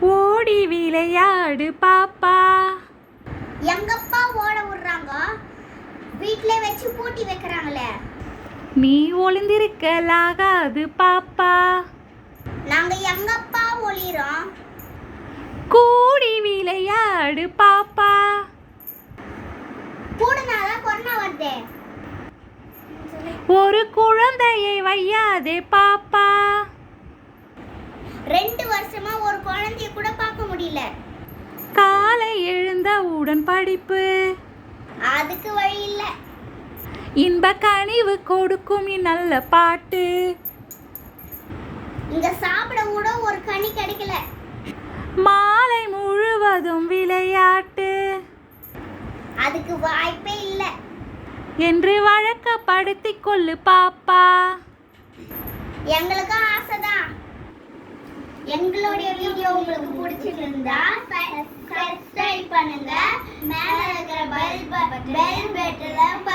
ஓடி விளையாடு பாப்பா. எங்கப்பா ஓட விடுறாங்க? வீட்ல வச்சு பூட்டி வைக்கிறாங்களே. நீ ஒளிந்திருக்கலாகாது பாப்பா. நாங்க எங்கப்பா ஒளிறோம் கூடி விளையாடு பாப்பா. கூடுனாதான் கொரோனா வருதே. ஒரு குழந்தையை வையாதே பாப்பா. ரெண்டு வருஷமா ஒரு குழந்தைய எழுந்தவுடன் படிப்பு. அதுக்கு வழி இல்ல. இன்ப கனிவு கொடுக்கும் நல்ல பாட்டு. இங்க சாப்பிட கூட ஒரு கனி கிடைக்கல. மாலை முழுவதும் விளையாட்டு. அதுக்கு வாய்ப்பே இல்ல. என்று வழக்கப்படுத்திக் கொள்ளு பாப்பா. எங்களுக்கு ஆசைதான். எங்களுடைய வீடியோ உங்களுக்கு பிடிச்சிருந்தா bell, bell, bell, bell, bell,